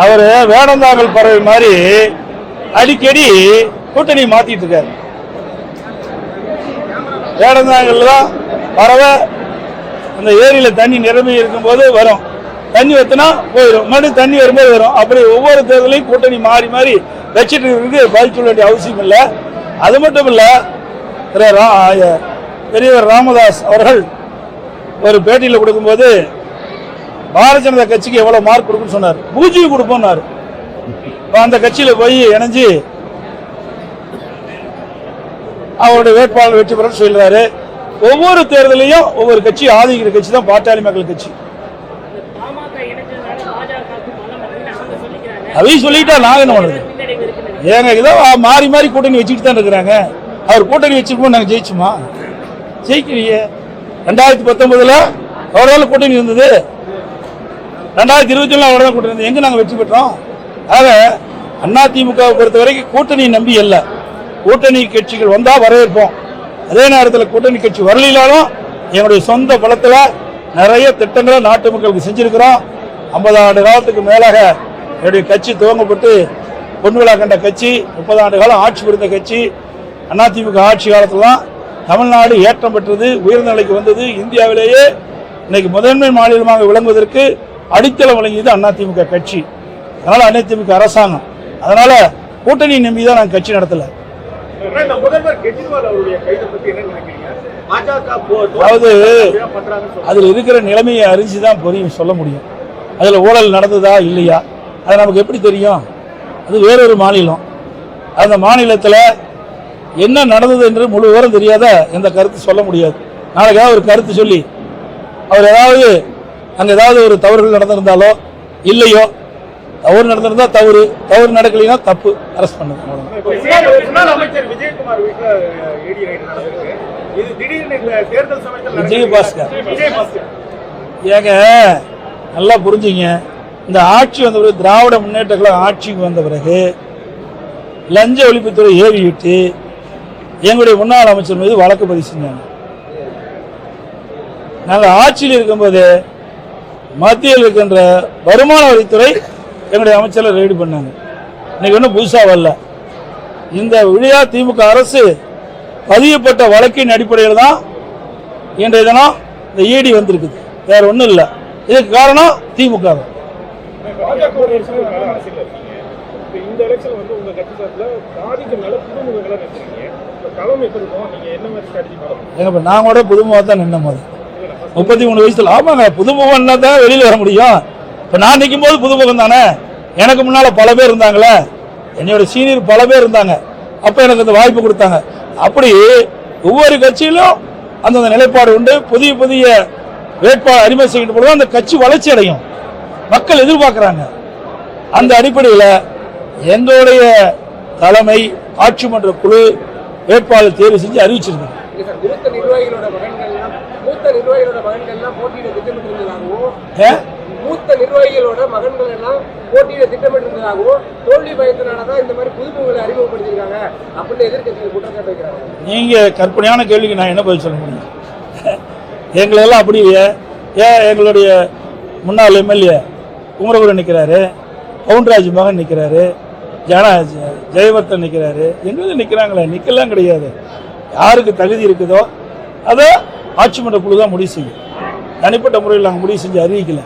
அவர் வேடந்தாங்கல் பறவை மாதிரி அடிக்கடி கூட்டணி மாத்திட்டு இருக்காரு. வேடந்தாங்கல் தான் பறவை அந்த ஏரியில தண்ணி நிரம்பி இருக்கும்போது வரும். தண்ணி வத்தினா போயிடும். மறுபடியும் தண்ணி வரும்போது வரும். அப்படி ஒவ்வொரு தேர்தலையும் கூட்டணி மாறி மாறி வச்சுட்டு இருக்கு பாதிக்க வேண்டிய அவசியம் இல்லை. அது மட்டும் இல்லை பெரியவர் ராமதாஸ் அவர்கள் ஒரு பேட்டியில் கொடுக்கும்போது பாரதிய ஜனதா கட்சிக்கு எவ்வளவு மார்க் கொடுக்குன்னு சொன்னார். பூஜ்ஜியம் கொடுப்போம்னாரு. அந்த கட்சியில போய் இணைஞ்சு அவருடைய வேட்பாளர் வெற்றி பெற சொல்றாரு. ஒவ்வொரு தேர்தலையும் ஒவ்வொரு கட்சி ஆதரிக்கிற கட்சி தான் பாட்டாளி மக்கள் கட்சி. அதையும் சொல்லிட்டா நாங்க என்ன பண்றது? ஏங்க இதோ மாறி மாறி கூட்டணி வச்சுக்கிட்டு தான் இருக்கிறாங்க. அவர் கூட்டணி வச்சிருக்கோம் நாங்க ஜெயிச்சுமா? ஜெயிக்கலையே. ரெண்டாயிரத்தி பத்தொன்பதுல அவரால் கூட்டணி இருந்தது. ரெண்டாயிரத்தி இருபத்தி ஒண்ணு அவரோட கூட்டணி எங்கே எங்க நாங்க வெற்றி பெற்றோம்? ஆக அண்ணா திமுக பொறுத்த வரைக்கும் கூட்டணி நம்பி அல்ல. கூட்டணி கட்சிகள் வந்தா வரவேற்போம். அதே நேரத்தில் கூட்டணி கட்சி வரலாலும் எங்களுடைய சொந்த பலத்தில் நிறைய திட்டங்களை நாட்டு மக்களுக்கு செஞ்சிருக்கிறோம். ஐம்பது ஆண்டு காலத்துக்கு மேலாக என்னுடைய கட்சி துவங்கப்பட்டு பொன்விழா கண்ட கட்சி முப்பது ஆண்டு காலம் ஆட்சி புரிந்த கட்சி அதிமுக ஆட்சி காலத்துல தான் தமிழ்நாடு ஏற்றம் பெற்றது உயர்ந்த நிலைக்கு வந்தது. இந்தியாவிலேயே இன்னைக்கு முதன்மை மாநிலமாக விளங்குவதற்கு அடித்தளம் வழங்கியது அதிமுக கட்சி. அதனால அதிமுக அரசாங்கம். அதனால கூட்டணி நம்பி தான் நாங்கள் கட்சி நடத்தல. அதாவது. அதில் இருக்கிற நிலைமையை அறிஞ்சு தான் புரியும் சொல்ல முடியும். அதில் ஊழல் நடந்ததா இல்லையா? அது நமக்கு எப்படி தெரியும்? அது வேறொரு மாநிலம். அந்த மாநிலத்தில் என்ன நடந்தது என்று முழு விவரம் தெரியாத எந்த கருத்து சொல்ல முடியாது. நாளைக்கு ஏதாவது ஒரு கருத்து சொல்லி அவர் ஏதாவது அங்கே ஏதாவது ஒரு தவறுகள் நடந்திருந்தாலோ இல்லையோ தவறு நடந்திருந்தா தவறு தவறு நடக்கலைன்னா தப்பு அரெஸ்ட் பண்ணுங்க அவ்வளவுதான். விஜயபாஸ்கர். ஏங்க நல்லா புரிஞ்சுங்க இந்த ஆட்சி வந்த பிறகு திராவிட முன்னேற்ற கழகம் ஆட்சிக்கு வந்த பிறகு லஞ்ச ஒழிப்புத்துறை ஏவிவிட்டு எங்களுடைய முன்னாள் அமைச்சர் மீது வழக்கு பதிவு செஞ்சாங்க நாங்கள் ஆட்சியில் இருக்கும்போது மத்தியில் இருக்கின்ற வருமான வரித்துறை எங்களுடைய அமைச்சரை ரெய்டு பண்ணாங்க. இன்னைக்கு ஒன்றும் புதுசாக வரல. இந்த விழியா திமுக அரசு பதியப்பட்ட வழக்கின் அடிப்படையில் தான் இன்றைய தினம் இந்த ஈடி வந்திருக்குது. வேற ஒன்றும் இல்லை. இதுக்கு காரணம் திமுக தான். நீங்க மாதிரி கூட புதுமுகம் தான் நின்ன போது முப்பத்தி மூணு வயசுல ஆமாங்க புதுமுகம்னா தான் வெளியில் வர முடியும். இப்போ நான் நிற்கும் போது புதுமுகம் தானே? எனக்கு முன்னால் பல பேர் இருந்தாங்களே. என்னோட சீனியர் பல பேர் இருந்தாங்க. அப்போ எனக்கு அந்த வாய்ப்பு கொடுத்தாங்க. அப்படி ஒவ்வொரு கட்சியிலும் அந்தந்த நிலைப்பாடு உண்டு. புதிய புதிய வேட்பாளர் அறிமுகம் செய்கின்ற பொழுது அந்த கட்சி வளர்ச்சி அடையும். மக்கள் எதிர்பார்க்குறாங்க. அந்த அடிப்படையில் எங்களுடைய தலைமை ஆட்சி மன்ற குழு வேட்பாளர் தேர்வு செஞ்சு அறிவிச்சிருக்கோம் இல்ல சார், மூத்த நிர்வாகிகளோட மகன்கள்லாம் மூத்த நிர்வாகிகளோட மகன்கள்லாம் போட்டியிட திட்டமிட்டிருந்ததாகவும் ஏ? மூத்த நிர்வாகிகளோட மகன்கள் எல்லாம் போட்டியிட திட்டமிட்டிருந்ததாகவும் தோல்வி பயத்தினாலதான் இந்த மாதிரி புதுமுகங்களை அறிமுகப்படுத்திருக்காங்க அப்படின்னு எதிர்க்கட்சிகள் குற்றச்சாட்டு வைக்கிறாங்க நீங்க கற்பனையான கேள்விக்கு நான் என்ன பதில் சொல்ல முடியும்? எங்களெல்லாம் அப்படி ஏன் எங்களுடைய முன்னாள் எம்எல்ஏ குமரகுரு நிற்கிறாரு பவுன்ராஜ் மகன் நிற்கிறாரு ஜன ஜெயவர்த்தன் நிற்கிறாரு எங்களுக்கு நிற்கிறாங்களே நிற்கலாம் கிடையாது. யாருக்கு தகுதி இருக்குதோ அதை ஆட்சி மன்ற குழு தான் முடிவு செய்யும். தனிப்பட்ட முறையில் நாங்கள் முடிவு செஞ்சு அறிவிக்கலை.